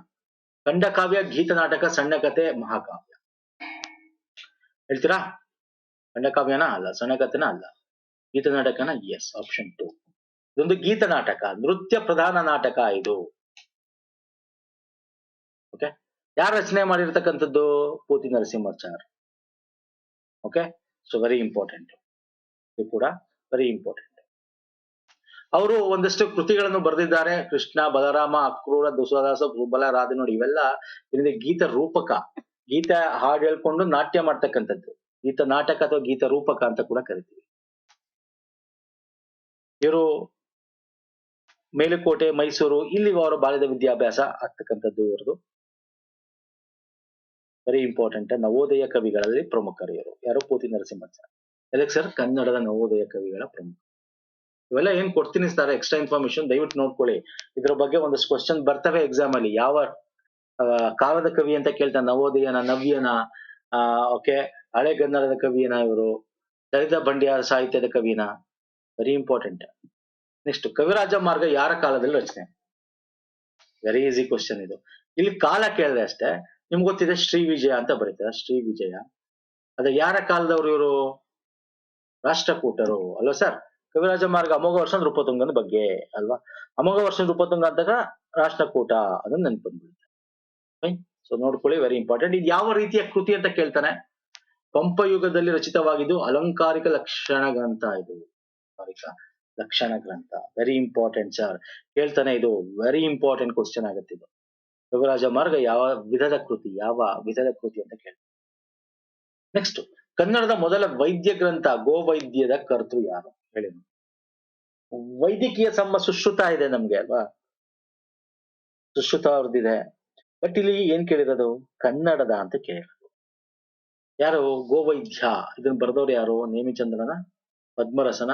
ಖಂಡಕಾವ್ಯ ಗೀತ ನಾಟಕ, ಸಣ್ಣ ಕಥೆ ಮಹಾಕಾವ್ಯ. ಹೇಳ್ತೀರಾ? ಖಂಡಕಾವ್ಯನ ಅಲ್ಲ, ಸೊನೆಗತನ ಅಲ್ಲ. ಗೀತ ನಾಟಕನ ಎಸ್ ಆಪ್ಷನ್ ಟು ಇದೊಂದು ಗೀತ ನಾಟಕ, ನೃತ್ಯ ಪ್ರಧಾನ ನಾಟಕ ಇದು. ಓಕೆ ಯಾರು ರಚನೆ ಮಾಡಿರ್ತಕ್ಕಂಥದ್ದು? Puti Narasimhachar. Okay so very important ಇದು ಕೂಡ ವೆರಿ ಇಂಪಾರ್ಟೆಂಟ್ ಅವರು ಒಂದಷ್ಟು ಕೃತಿಗಳನ್ನು ಬರೆದಿದ್ದಾರೆ. ಕೃಷ್ಣ, ಬಲರಾಮ, ಅಕ್ರೂರ ದುಸ್ವಾದಾಸ ಭೂಬಲ ರಾಧೆ ನೋಡಿ, ಇವೆಲ್ಲ ಗೀತ ರೂಪಕ. ಗೀತ ಹಾಡು ಹೇಳ್ಕೊಂಡು ನಾಟ್ಯ ಮಾಡ್ತಕ್ಕಂಥದ್ದು. ಗೀತ ನಾಟಕ ಅಥವಾ ಗೀತ ರೂಪಕ ಅಂತ ಕೂಡ ಕರಿತೀವಿ. ಇವರು ಮೇಲುಕೋಟೆ, ಮೈಸೂರು ಇಲ್ಲಿ ಅವರ ಬಾಲ್ಯದ ವಿದ್ಯಾಭ್ಯಾಸ ಆಗ್ತಕ್ಕಂಥದ್ದು ಇವರದು ವೆರಿ ಇಂಪಾರ್ಟೆಂಟ್ ನವೋದಯ ಕವಿಗಳಲ್ಲಿ ಪ್ರಮುಖರು ಇವರು. ಯಾರು? ಪೂತಿ ಸರ್ ಅದಕ್ಕೆ ಸರ್ ಕನ್ನಡದ ನವೋದಯ ಕವಿಗಳ ಪ್ರಮುಖ ಇವೆಲ್ಲ ಏನ್ ಕೊಡ್ತೀನಿ ಸರ್ ಎಕ್ಸ್ಟ್ರಾ ಇನ್ಫಾರ್ಮೇಶನ್ ದಯವಿಟ್ಟು ನೋಡ್ಕೊಳ್ಳಿ. ಇದ್ರ ಬಗ್ಗೆ ಒಂದಷ್ಟು ಕ್ವಶನ್ ಬರ್ತವೆ ಎಕ್ಸಾಮ್ ಅಲ್ಲಿ. ಯಾವ ಕಾಲದ ಕವಿ ಅಂತ ಕೇಳ್ತಾರೆ ನವೋದಯನ, ನವ್ಯನ, ಆ ಓಕೆ ಹಳೆಗನ್ನಡದ ಕವಿಯನ ಇವರು, ದಲಿತ ಬಂಡಿಯಾರ ಸಾಹಿತ್ಯದ ಕವಿನ. ವೆರಿ ಇಂಪಾರ್ಟೆಂಟ್ ನೆಕ್ಸ್ಟ್ ಕವಿರಾಜ ಮಾರ್ಗ ಯಾರ ಕಾಲದಲ್ಲಿ ರಚನೆ? ವೆರಿ ಈಸಿ ಕ್ವಶನ್ ಇದು. ಇಲ್ಲಿ ಕಾಲ ಕೇಳಿದೆ ಅಷ್ಟೇ. ನಿಮ್ಗೆ ಗೊತ್ತಿದೆ ಶ್ರೀ ವಿಜಯ ಅಂತ ಬರೀತಾರೆ, ಶ್ರೀ ವಿಜಯ. ಅದ ಯಾರ ಕಾಲದವ್ರು ಇವರು? ರಾಷ್ಟ್ರಕೂಟರು, ಅಲ್ವಾ ಸರ್ ಕವಿರಾಜ ಮಾರ್ಗ ಅಮೋಘ ವರ್ಷದ ರೂಪತುಂಗನ ಬಗ್ಗೆ, ಅಲ್ವಾ? ಅಮೋಘ ವರ್ಷದ ರೂಪತುಂಗ ಅಂದಾಗ ರಾಷ್ಟ್ರಕೂಟ, ಅದನ್ನ ನೆನ್ಪು ಸೊ ನೋಡ್ಕೊಳ್ಳಿ ವೆರಿ ಇಂಪಾರ್ಟೆಂಟ್ ಇದು ಯಾವ ರೀತಿಯ ಕೃತಿ ಅಂತ ಕೇಳ್ತಾನೆ? ಪಂಪಯುಗದಲ್ಲಿ ರಚಿತವಾಗಿದ್ದು ಅಲಂಕಾರಿಕ ಲಕ್ಷಣ ಗ್ರಂಥ ಇದು. ಅಲಂಕಾರಿಕ ಲಕ್ಷಣ ಗ್ರಂಥ. ವೆರಿ ಇಂಪಾರ್ಟೆಂಟ್ ಸರ್ ಕೇಳ್ತಾನೆ ಇದು. ವೆರಿ ಇಂಪಾರ್ಟೆಂಟ್ ಕ್ವಶನ್ ಆಗುತ್ತೆ ಇದು. ಕವಿರಾಜ ಮಾರ್ಗ ಯಾವ ವಿಧದ ಕೃತಿ? ಯಾವ ವಿಧದ ಕೃತಿ ಅಂತ ಕೇಳ್ತಾನೆ. ನೆಕ್ಸ್ಟ್ ಕನ್ನಡದ ಮೊದಲ ವೈದ್ಯ ಗ್ರಂಥ ಗೋವೈದ್ಯದ ಕರ್ತೃ ಯಾರು? ಹೇಳಿ. ವೈದ್ಯಕೀಯ ಸಂಬ ಸುಶ್ರುತ ಇದೆ ನಮ್ಗೆ ಅಲ್ವಾ? ಸುಶ್ರುತ ಅವ್ರದ್ದಿದೆ. ಬಟ್ ಇಲ್ಲಿ ಏನ್ ಕೇಳಿರೋದು? ಕನ್ನಡದ ಅಂತ ಕೇಳಿರೋದು. ಯಾರು? ಗೋವೈದ್ಯ. ಇದನ್ನ ಬರೆದವ್ರು ಯಾರು? ನೇಮಿಚಂದ್ರನ, ಪದ್ಮರಸನ,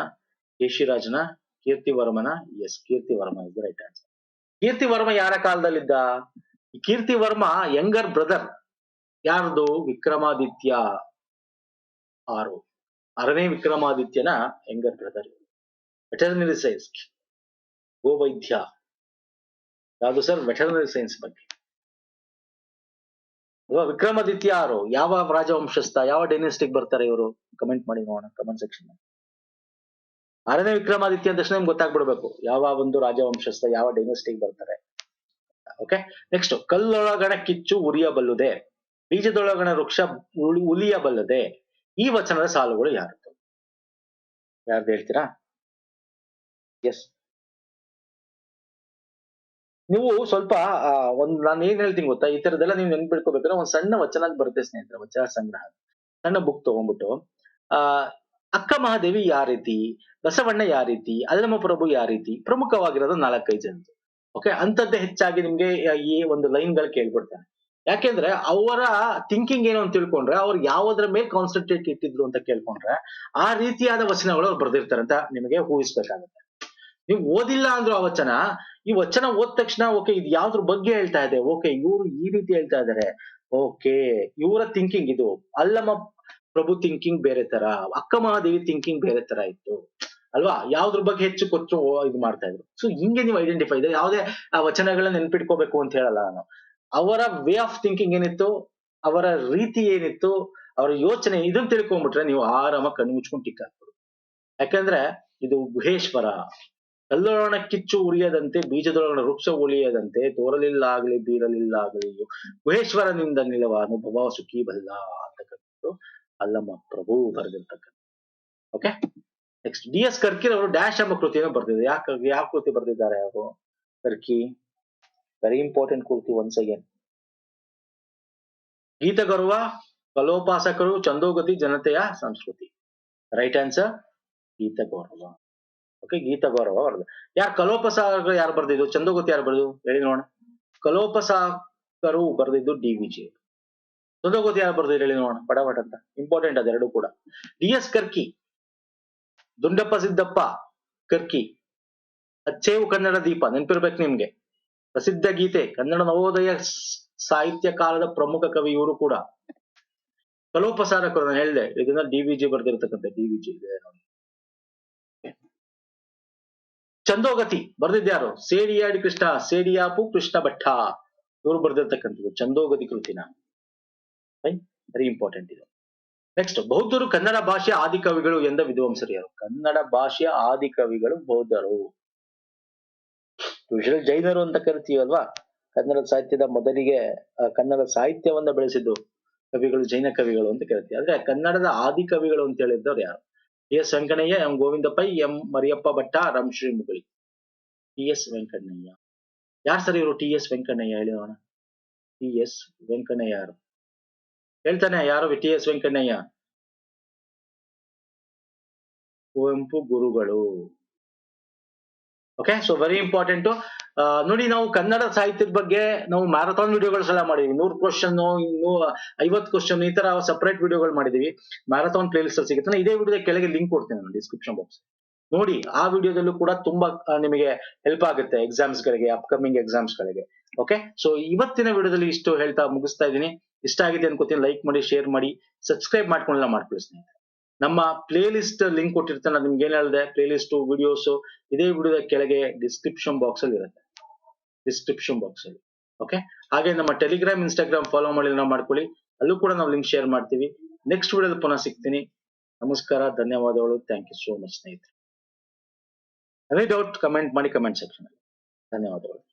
ಕೇಶಿರಾಜನ, ಕೀರ್ತಿವರ್ಮನ? Yes Keertivarma is right answer Keertivarma ಯಾರ ಕಾಲದಲ್ಲಿದ್ದ? Keertivarma younger brother. ಯಾರ್ದು? ವಿಕ್ರಮಾದಿತ್ಯ. ಆರು. ಆರನೇ ವಿಕ್ರಮಾದಿತ್ಯನ ಯಂಗರ್ ಬ್ರದರ್ ವೆಟರ್ನರಿ ಸೈನ್ಸ್ ಗೋವೈದ್ಯ. ಯಾವುದು ಸರ್? ವೆಟರ್ನರಿ ಸೈನ್ಸ್ ಬಗ್ಗೆ. ವಿಕ್ರಮಾದಿತ್ಯ ಯಾರು? ಯಾವ ರಾಜವಂಶಸ್ಥ? ಯಾವ ಡೈನೆಸ್ಟಿಕ್ ಬರ್ತಾರೆ ಇವರು? ಕಮೆಂಟ್ ಮಾಡಿ ನೋಡೋಣ ಕಮೆಂಟ್ ಸೆಕ್ಷನ್ ಆರನೇ ವಿಕ್ರಮಾದಿತ್ಯ ಅಂತ ನಿಮ್ಗೆ ಗೊತ್ತಾಗ್ಬಿಡ್ಬೇಕು. ಯಾವ ಒಂದು ರಾಜವಂಶಸ್ಥ, ಯಾವ ಡೈನೆಸ್ಟಿಕ್ ಬರ್ತಾರೆ. ಓಕೆ ನೆಕ್ಸ್ಟ್ ಕಲ್ಲೊಳಗಣ ಕಿಚ್ಚು ಉರಿಯಬಲ್ಲದೆ. ಬೀಜದೊಳಗಣ ವೃಕ್ಷ ಉಲಿಯಬಲ್ಲದೆ. ಈ ವಚನದ ಸಾಲುಗಳು ಯಾರದ್ದು? ಯಾರ್ದು ಹೇಳ್ತೀರಾ? ಎಸ್ ನೀವು ಸ್ವಲ್ಪ ಒಂದ್ ನಾನು ಏನ್ ಹೇಳ್ತೀನಿ ಗೊತ್ತಾ? ಈ ತರದೆಲ್ಲ ನೀವು ನೆನ್ಪಿಡ್ಕೋಬೇಕಾದ್ರೆ ಒಂದ್ ಸಣ್ಣ ವಚನಕ್ ಬರುತ್ತೆ ಸ್ನೇಹಿತರೆ, ವಚನ ಸಂಗ್ರಹ. ಸಣ್ಣ ಬುಕ್ ತಗೊಂಡ್ಬಿಟ್ಟು ಆ, ಅಕ್ಕ ಮಹಾದೇವಿ ಯಾರೀತಿ ಬಸವಣ್ಣ ಯಾರೀತಿ ರೀತಿ? ಅಲ್ಲಮ ಪ್ರಭು ಯಾರೀತಿ ಪ್ರಮುಖವಾಗಿರೋದು ನಾಲ್ಕೈದು ಜನ ಓಕೆ? ಅಂತದ್ದೇ ಹೆಚ್ಚಾಗಿ ನಿಮ್ಗೆ ಈ ಒಂದು ಲೈನ್ಗಳು ಕೇಳ್ಬಿಡ್ತಾನೆ ಯಾಕೆಂದ್ರೆ ಅವರ ಥಿಂಕಿಂಗ್ ಏನು ಅಂತ ತಿಳ್ಕೊಂಡ್ರೆ, ಅವ್ರು ಯಾವ್ದ್ರ ಮೇಲೆ ಕಾನ್ಸಂಟ್ರೇಟ್ ಇಟ್ಟಿದ್ರು ಅಂತ ಕೇಳ್ಕೊಂಡ್ರೆ, ಆ ರೀತಿಯಾದ ವಚನಗಳು ಅವ್ರು ಬರ್ದಿರ್ತಾರೆ ಅಂತ ನಿಮಗೆ ಊಹಿಸ್ಬೇಕಾಗುತ್ತೆ. ನೀವು ಓದಿಲ್ಲ ಅಂದ್ರು ಆ ವಚನ, ಈ ವಚನ ಓದ್ ತಕ್ಷಣ ಓಕೆ ಇದು ಯಾವ್ದ್ರ ಬಗ್ಗೆ ಹೇಳ್ತಾ ಇದೆ? ಓಕೆ ಇವರು ಈ ರೀತಿ ಹೇಳ್ತಾ ಇದಾರೆ. ಓಕೆ ಇವರ ಥಿಂಕಿಂಗ್ ಇದು. ಅಲ್ಲಮ್ಮ ಪ್ರಭು ಥಿಂಕಿಂಗ್ ಬೇರೆ ತರ, ಅಕ್ಕ ಮಹಾದೇವಿ ಥಿಂಕಿಂಗ್ ಬೇರೆ ತರ ಇತ್ತು. ಅಲ್ವಾ? ಯಾವ್ದ್ರ ಬಗ್ಗೆ ಹೆಚ್ಚು ಕೊಚ್ಚು ಇದು ಮಾಡ್ತಾ ಇದ್ರು. ಸೊ ಹಿಂಗೆ ನೀವು ಐಡೆಂಟಿಫೈ ಇದೆ. ಯಾವುದೇ, ಆ ವಚನಗಳನ್ನ ನೆನ್ಪಿಟ್ಕೋಬೇಕು ಅಂತ ಹೇಳಲ್ಲ ನಾನು. ಅವರ ವೇ ಆಫ್ ಥಿಂಕಿಂಗ್ ಏನಿತ್ತು? ಅವರ ರೀತಿ ಏನಿತ್ತು? ಅವರ ಯೋಚನೆ, ಇದನ್ನ ತಿಳ್ಕೊಂಡ್ಬಿಟ್ರೆ ನೀವು ಆರಾಮ ಕಣ್ಣು ಮುಚ್ಕೊಂಡು ಟಿಕ್ ಯಾಕಂದ್ರೆ, ಇದು ಗುಹೇಶ್ವರ. ಕಲ್ಲೊಳನ ಕಿಚ್ಚು ಉರಿಯದಂತೆ ಬೀಜದೊಳಗಣ ವೃಕ್ಷ ಉಳಿಯದಂತೆ ತೋರಲಿಲ್ಲಾಗಲಿ ಬೀರಲಿಲ್ಲಾಗಲಿ ಗುಹೇಶ್ವರನಿಂದ ನಿಲವ ಅನುಭವ ಸುಖಿ ಬಲ್ಲ ಅಂತಕ್ಕಂಥದ್ದು Allama Prabhu ಬರೆದಿರ್ತಕ್ಕಂಥ. Okay next D S Karki ಅವರು ಡ್ಯಾಶ್ ಎಂಬ ಕೃತಿಯನ್ನು ಬರ್ತಿದ್ದಾರೆ ಯಾಕೆ ಯಾವ ಕೃತಿ ಬರೆದಿದ್ದಾರೆ ಅವರು? ಕರ್ಕಿ ವೆರಿ ಇಂಪಾರ್ಟೆಂಟ್ ಕೃತಿ ಒನ್ಸ್ ಅಗೇನ್ ಗೀತಗೌರವ, ಕಲೋಪಾಸಕರು, ಚಂದೋಗತಿ, ಜನತೆಯ ಸಂಸ್ಕೃತಿ. Right answer Geetagaurava. Okay Geetagaurava ಬರ್ದು ಯಾರು ಕಲೋಪಸಾರ ಯಾರು ಬರ್ದಿದ್ದು? ಚಂದೋಗತಿ ಯಾರು ಬರ್ದು ಹೇಳಿ ನೋಡೋಣ. ಕಲೋಪಸಾಕರು ಬರ್ದಿದ್ದು ಡಿ ವಿಜಿ ಚಂದೋಗತಿ ಯಾರು ಬರ್ದಿದ್ದು ಹೇಳಿ ನೋಡೋಣ. ಪಡಪಟ ಅಂತ. ಇಂಪಾರ್ಟೆಂಟ್ ಅದೆರಡು ಕೂಡ. ಡಿ ಎಸ್ ಕರ್ಕಿ ದುಂಡಪ್ಪ ಸಿದ್ದಪ್ಪ ಕರ್ಕಿ, ಅಚ್ಚೇವು ಕನ್ನಡ ದೀಪ, ನೆನಪಿರ್ಬೇಕು ನಿಮ್ಗೆ. ಪ್ರಸಿದ್ಧ ಗೀತೆ, ಕನ್ನಡ ನವೋದಯ ಸಾಹಿತ್ಯ ಕಾಲದ ಪ್ರಮುಖ ಕವಿ ಇವರು ಕೂಡ. ಕಲೋಪಸಾರಕರು ನಾನು ಹೇಳಿದೆ, ಇದನ್ನ ಡಿ ವಿ ಜಿ ಬರ್ದಿರ್ತಕ್ಕಂಥ ಡಿ ವಿ ಜಿ ಇದೆ ಚಂದೋಗತಿ ಬರೆದಿದ್ಯಾರು ಸೇಡಿಯಾಡಿ ಕೃಷ್ಣ, ಸೇಡಿಯಾಪು ಕೃಷ್ಣ ಭಟ್ಟ. ಇವರು ಬರೆದಿರ್ತಕ್ಕಂಥದ್ದು ಚಂದೋಗತಿ ಕೃತಿನ. ವೆರಿ ಇಂಪಾರ್ಟೆಂಟ್ ಇದು. ನೆಕ್ಸ್ಟ್ ಬೌದ್ಧರು ಕನ್ನಡ ಭಾಷೆಯ ಆದಿಕವಿಗಳು ಎಂದ ವಿದ್ವಾಂಸರು ಯಾರು? ಕನ್ನಡ ಭಾಷೆಯ ಆದಿಕವಿಗಳು ಬೌದ್ಧರು. ವಿಶ್ವ ಜೈನರು ಅಂತ ಕರಿತೀವಲ್ವಾ? ಕನ್ನಡ ಸಾಹಿತ್ಯದ ಮೊದಲಿಗೆ ಕನ್ನಡ ಸಾಹಿತ್ಯವನ್ನ ಬೆಳೆಸಿದ್ದು ಕವಿಗಳು, ಜೈನ ಕವಿಗಳು ಅಂತ ಕರಿತೀವಿ. ಆದ್ರೆ ಕನ್ನಡದ ಆದಿ ಕವಿಗಳು ಅಂತ ಹೇಳಿದ್ದವ್ರು ಯಾರು? S Venkannaiah M Govinda Pai M Mariyappa Bhatta Ram Shri Mugali T S Venkannaiah ಯಾರು ಸರ್ ಇವರು ಟಿ ಎಸ್ ವೆಂಕಣ್ಣಯ್ಯ ಹೇಳಿ ನೋಡೋಣ ಟಿ ಎಸ್ ವೆಂಕಣ್ಣಯ್ಯ ಯಾರು ಹೇಳ್ತಾನೆ ಯಾರು ಟಿ ಎಸ್ ವೆಂಕಣ್ಣಯ್ಯ ಕುವೆಂಪು ಗುರುಗಳು ಓಕೆ ಸೊ ವೆರಿ ಇಂಪಾರ್ಟೆಂಟ್ ನೋಡಿ ನಾವು ಕನ್ನಡ ಸಾಹಿತ್ಯದ ಬಗ್ಗೆ ನಾವು ಮ್ಯಾರಥಾನ್ ವಿಡಿಯೋಗಳು ಸಲ ಮಾಡಿದೀವಿ. ನೂರು ಕ್ವಶನ್ ಇನ್ನೂ ಐವತ್ ಕ್ವಶನ್ ಈ ತರ ಸಪರೇಟ್ ವಿಡಿಯೋಗಳು ಮಾಡಿದೀವಿ. ಮ್ಯಾರಥಾನ್ ಪ್ಲೇ ಲಿಸ್ಟ್ ಸಿಗುತ್ತೆ. ಇದೇ ವಿಡಿಯೋದ ಕೆಳಗೆ ಲಿಂಕ್ ಕೊಡ್ತೀನಿ ನಾನು ಡಿಸ್ಕ್ರಿಪ್ಷನ್ ಬಾಕ್ಸ್ ನೋಡಿ, ಆ ವಿಡಿಯೋದಲ್ಲೂ ಕೂಡ ತುಂಬಾ ನಿಮಗೆ ಹೆಲ್ಪ್ ಆಗುತ್ತೆ ಎಕ್ಸಾಮ್ಸ್ ಗಳಿಗೆ ಅಪ್ಕಮಿಂಗ್ ಎಕ್ಸಾಮ್ಸ್ ಗಳಿಗೆ. ಓಕೆ ಸೊ ಇವತ್ತಿನ ವಿಡಿಯೋದಲ್ಲಿ ಇಷ್ಟು ಹೇಳ್ತಾ ಮುಗಿಸ್ತಾ ಇದ್ದೀನಿ. ಇಷ್ಟ ಆಗಿದೆ ಅನ್ಕೋತೀನಿ ಲೈಕ್ ಮಾಡಿ ಶೇರ್ ಮಾಡಿ ಸಬ್ಸ್ಕ್ರೈಬ್ ಮಾಡ್ಕೊಂಡೆಲ್ಲ ಮಾಡ್ಕೊಳ್ಳಿ ನಮ್ಮ ಪ್ಲೇ ಲಿಸ್ಟ್ ಲಿಂಕ್ ಕೊಟ್ಟಿರ್ತಾನೆ ನಿಮ್ಗೆ ಏನ್ ಹೇಳಿದೆ? ಪ್ಲೇ ಲಿಸ್ಟ್ ವಿಡಿಯೋಸ್ ಇದೇ ವಿಡಿಯೋದ ಕೆಳಗೆ ಡಿಸ್ಕ್ರಿಪ್ಷನ್ ಬಾಕ್ಸ್ ಅಲ್ಲಿ ಇರುತ್ತೆ. ಡಿಸ್ಕ್ರಿಪ್ಷನ್ ಬಾಕ್ಸ್ ಅಲ್ಲಿ. ಓಕೆ ಹಾಗೆ ನಮ್ಮ ಟೆಲಿಗ್ರಾಮ್ ಇನ್ಸ್ಟಾಗ್ರಾಮ್ ಫಾಲೋ ಮಾಡಿ ನಾವು ಮಾಡ್ಕೊಳ್ಳಿ. ಅಲ್ಲೂ ಕೂಡ ನಾವು ಲಿಂಕ್ ಶೇರ್ ಮಾಡ್ತೀವಿ. ನೆಕ್ಸ್ಟ್ ವಿಡಿಯೋದಲ್ಲಿ ಪುನಃ ಸಿಗ್ತೀನಿ. ನಮಸ್ಕಾರ, ಧನ್ಯವಾದಗಳು. ಥ್ಯಾಂಕ್ ಯು ಸೋ ಮಚ್ ಸ್ನೇಹಿತರೆ. ಅದೇ ಡೌಟ್ ಕಮೆಂಟ್ ಮಾಡಿ ಕಮೆಂಟ್ ಸೆಕ್ಷನ್ ಅಲ್ಲಿ. ಧನ್ಯವಾದಗಳು.